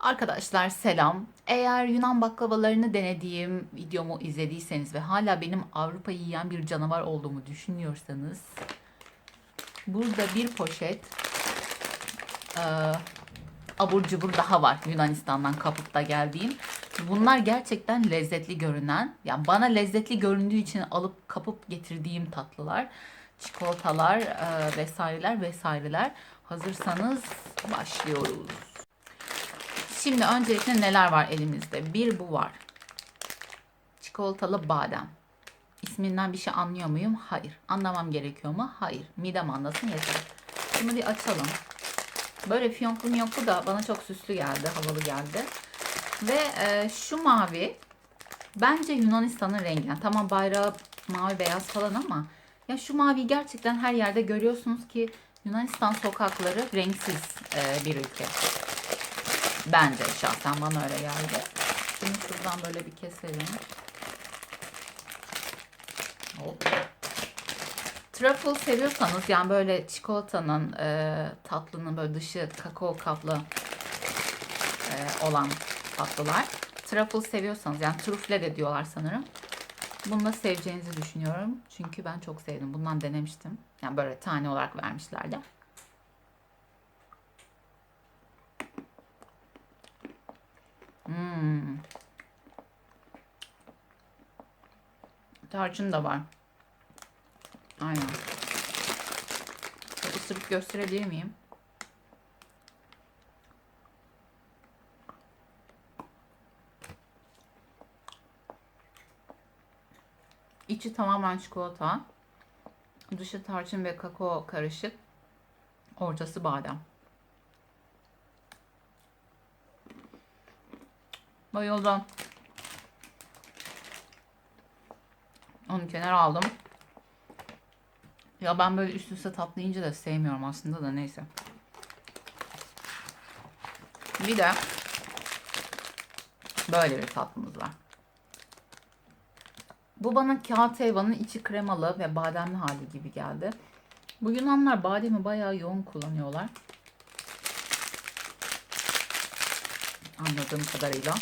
Arkadaşlar selam. Eğer Yunan baklavalarını denediğim videomu izlediyseniz ve hala benim Avrupa'yı yiyen bir canavar olduğumu düşünüyorsanız burada bir poşet eee, abur cubur daha var Yunanistan'dan kapıp da geldiğim. Bunlar gerçekten lezzetli görünen, yani bana lezzetli göründüğü için alıp kapıp getirdiğim tatlılar, çikolatalar eee, vesaireler vesaireler. Hazırsanız başlıyoruz. Şimdi öncelikle neler var elimizde? Bir bu var. Çikolatalı badem. İsminden bir şey anlıyor muyum? Hayır. Anlamam gerekiyor mu? Hayır. Midem anlasın yeter. Bunu bir açalım. Böyle fiyonklu miyonklu da bana çok süslü geldi, havalı geldi. Ve e, şu mavi bence Yunanistan'ın rengi. Yani tamam bayrağı mavi beyaz falan ama ya şu mavi gerçekten her yerde görüyorsunuz ki Yunanistan sokakları renksiz e, bir ülke. Bence şahsen bana öyle geldi. Şimdi şuradan böyle bir keselim. Hop. Truffle seviyorsanız yani böyle çikolatanın e, tatlının böyle dışı kakao kaplı e, olan tatlılar. Truffle seviyorsanız yani trufle de diyorlar sanırım. Bunu da seveceğinizi düşünüyorum. Çünkü ben çok sevdim. Bundan denemiştim. Yani böyle tane olarak vermişlerdi. Tarçın da var. Aynen. Çok ısırıp gösterebilir miyim? İçi tamamen çikolata. Dışı tarçın ve kakao karışık. Ortası badem. Bayıldım. Onu kenara aldım. Ya ben böyle üst üste tatlı yiyince de sevmiyorum aslında da neyse. Bir de böyle bir tatlımız var. Bu bana kağıt helvanın içi kremalı ve bademli hali gibi geldi. Bu Yunanlar bademi bayağı yoğun kullanıyorlar. Anladığım kadarıyla.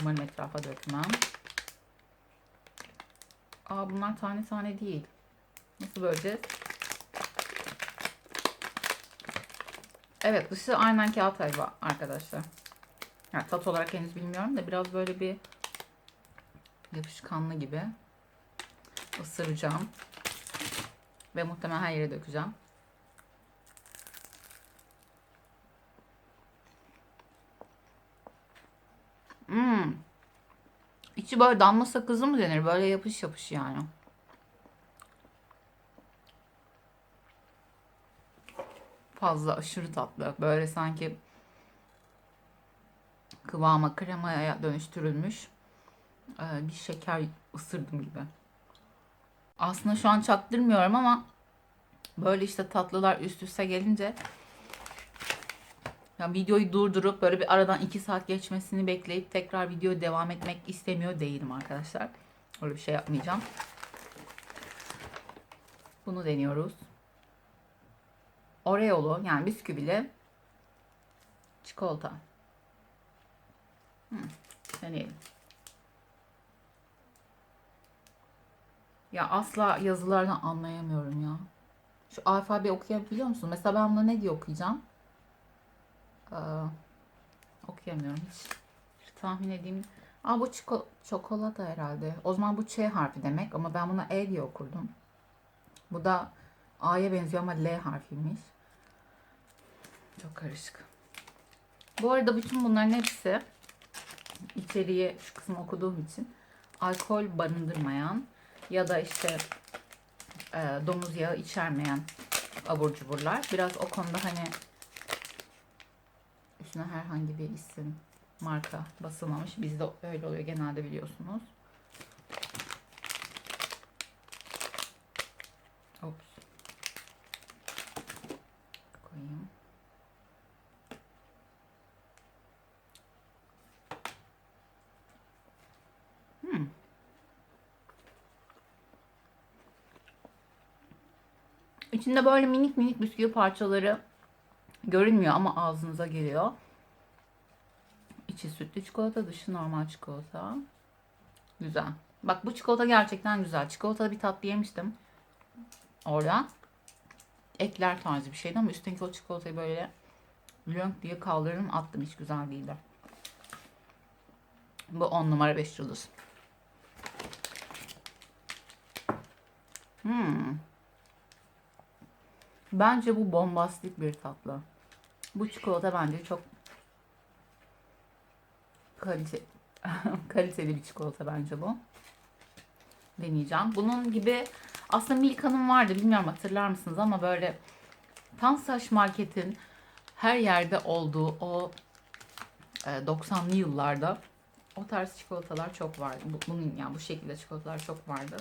Umarım etrafa dökmem. Aa bunlar tane tane değil. Nasıl böleceğiz? Evet dışı aynen kağıt helva arkadaşlar. Yani tat olarak henüz bilmiyorum da biraz böyle bir yapışkanlı gibi. Isıracağım. Ve muhtemelen her yere dökeceğim. Hmm. İçi böyle damla sakızı mı denir? Böyle yapış yapış yani. Fazla aşırı tatlı. Böyle sanki kıvama kremaya dönüştürülmüş e, bir şeker ısırdım gibi. Aslında şu an çaktırmıyorum ama böyle işte tatlılar üst üste gelince ya videoyu durdurup böyle bir aradan 2 saat geçmesini bekleyip tekrar video devam etmek istemiyor değilim arkadaşlar. Öyle bir şey yapmayacağım. Bunu deniyoruz. Oreo'lu yani bisküvili çikolata. Hmm, deneyelim. Ya asla yazılardan anlayamıyorum ya. Şu alfabe okuyabiliyor musun? Mesela ben bunu ne diye okuyacağım? Okuyamıyorum hiç. Bir tahmin edeyim. Aa bu çiko- çikolata herhalde. O zaman bu Ç harfi demek ama ben buna E diye okurdum. Bu da A'ya benziyor ama L harfiymiş. Çok karışık. Bu arada bütün bunların hepsi içeriği şu kısmı okuduğum için alkol barındırmayan ya da işte e, domuz yağı içermeyen abur cuburlar. Biraz o konuda hani üstüne herhangi bir isim, marka basılmamış. Bizde öyle oluyor genelde biliyorsunuz. Ops. Koyayım. Hmm. İçinde böyle minik minik bisküvi parçaları görünmüyor ama ağzınıza geliyor. İçi sütlü çikolata, dışı normal çikolata. Güzel. Bak bu çikolata gerçekten güzel. Çikolatalı bir tatlı yemiştim. Orada. Ekler tarzı bir şeydi ama üstteki o çikolatayı böyle lönk diye kaldırdım attım. Hiç güzel değildi. Bu 10 numara 5 yıldız. Hmm. Bence bu bombastik bir tatlı. Bu çikolata bence çok kalite kaliteli bir çikolata bence bu. Deneyeceğim. Bunun gibi aslında Milka'nın vardı bilmiyorum hatırlar mısınız ama böyle Tansaş Market'in her yerde olduğu o e, 90'lı yıllarda o tarz çikolatalar çok vardı. Bu- Bunun yani bu şekilde çikolatalar çok vardı.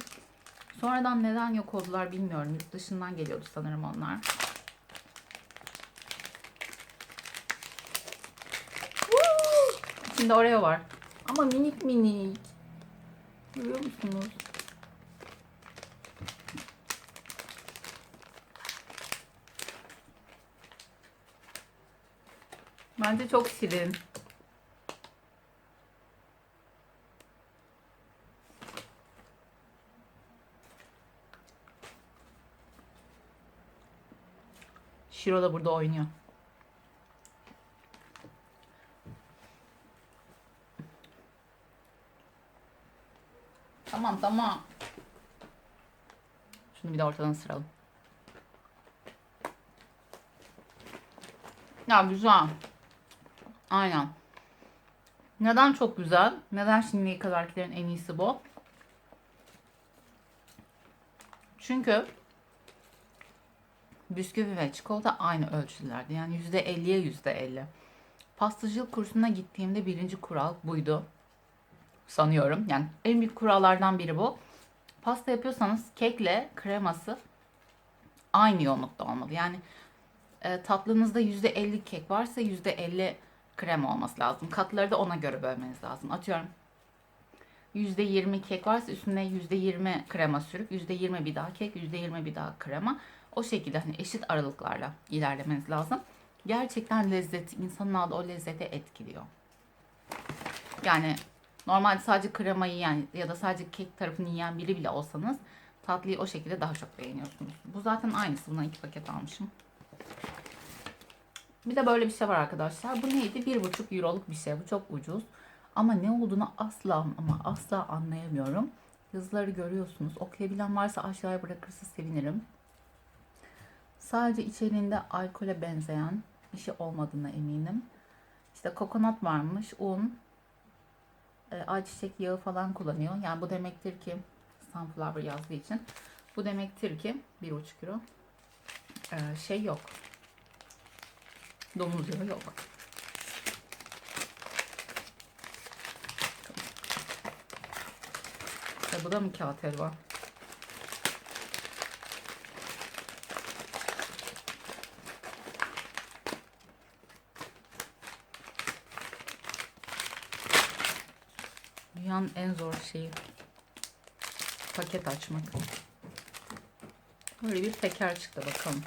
Sonradan neden yok oldular bilmiyorum. Yurt dışından geliyordu sanırım onlar. İçinde Oreo var. Ama minik minik. Görüyor musunuz? Bence çok şirin. Shiro da burada oynuyor. Tamam tamam. Şunu bir de ortadan ısıralım. Ya güzel. Aynen. Neden çok güzel? Neden şimdiye kadarkilerin en iyisi bu? Çünkü bisküvi ve çikolata aynı ölçülerde. Yani %50'ye %50. Pastacılık kursuna gittiğimde birinci kural buydu. Sanıyorum. Yani en büyük kurallardan biri bu. Pasta yapıyorsanız kekle kreması aynı yoğunlukta olmalı. Yani e, tatlınızda %50 kek varsa %50 krema olması lazım. Katları da ona göre bölmeniz lazım. Atıyorum %20 kek varsa üstüne %20 krema sürüp %20 bir daha kek, %20 bir daha krema. O şekilde hani eşit aralıklarla ilerlemeniz lazım. Gerçekten lezzet, insanın aldığı o lezzete etkiliyor. Yani normalde sadece kremayı yiyen ya da sadece kek tarafını yiyen biri bile olsanız tatlıyı o şekilde daha çok beğeniyorsunuz. Bu zaten aynısı. Bundan iki paket almışım. Bir de böyle bir şey var arkadaşlar. Bu neydi? Bir buçuk euroluk bir şey. Bu çok ucuz. Ama ne olduğunu asla ama asla anlayamıyorum. Yazıları görüyorsunuz. Okuyabilen varsa aşağıya bırakırsa sevinirim. Sadece içeriğinde alkole benzeyen bir şey olmadığına eminim. İşte kokonat varmış, un, e, ayçiçek yağı falan kullanıyor. Yani bu demektir ki sunflower yazdığı için bu demektir ki bir buçuk euro e, şey yok. Domuz yağı yok. E, bu da mı kağıt helva? Dünyanın en zor şeyi. Paket açmak. Böyle bir teker çıktı bakalım.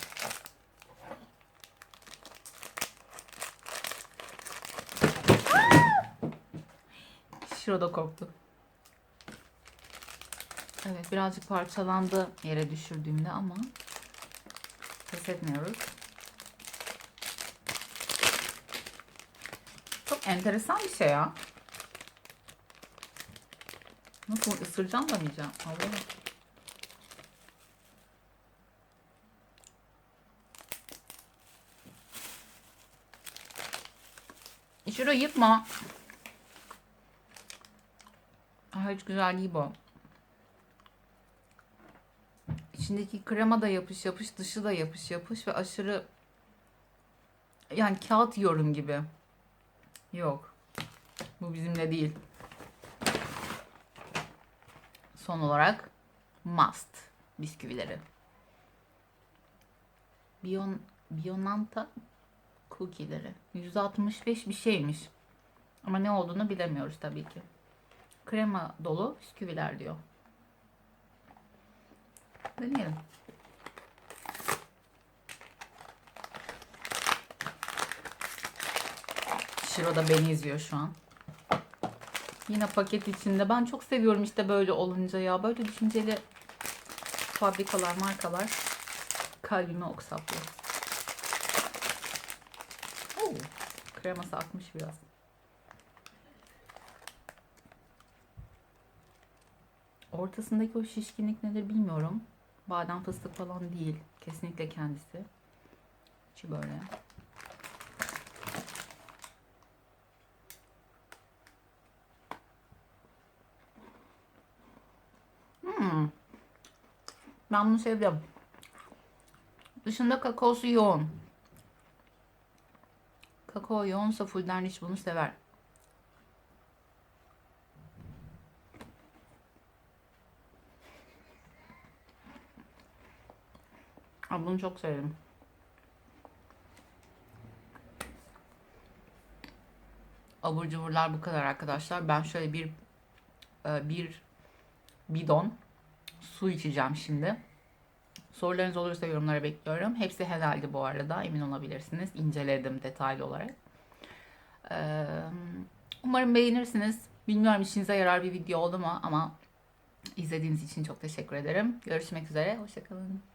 Şiro da korktu. Evet birazcık parçalandı yere düşürdüğümde ama pes etmiyoruz. Çok enteresan bir şey ya. Nasıl ısıracağım da diyeceğim. Allah'ım. Şurayı yırtma. Aa, hiç güzel değil bu. İçindeki krema da yapış yapış, dışı da yapış yapış ve aşırı yani kağıt yiyorum gibi. Yok. Bu bizimle değil son olarak must bisküvileri. Bion, Bionanta cookie'leri. 165 bir şeymiş. Ama ne olduğunu bilemiyoruz tabii ki. Krema dolu bisküviler diyor. Deneyelim. Şiro da beni izliyor şu an. Yine paket içinde. Ben çok seviyorum işte böyle olunca ya. Böyle düşünceli fabrikalar, markalar kalbime ok. Oo, kreması akmış biraz. Ortasındaki o şişkinlik nedir bilmiyorum. Badem fıstık falan değil. Kesinlikle kendisi. İçi böyle. Hmm. Ben bunu sevdim. Dışında kakaosu yoğun. Kakao yoğunsa Fuldenrich bunu sever. Aa, bunu çok sevdim. Abur cuburlar bu kadar arkadaşlar. Ben şöyle bir e, bir bidon su içeceğim şimdi. Sorularınız olursa yorumlara bekliyorum. Hepsi helaldi bu arada. Emin olabilirsiniz. İnceledim detaylı olarak. Ee, umarım beğenirsiniz. Bilmiyorum işinize yarar bir video oldu mu ama izlediğiniz için çok teşekkür ederim. Görüşmek üzere. Hoşçakalın.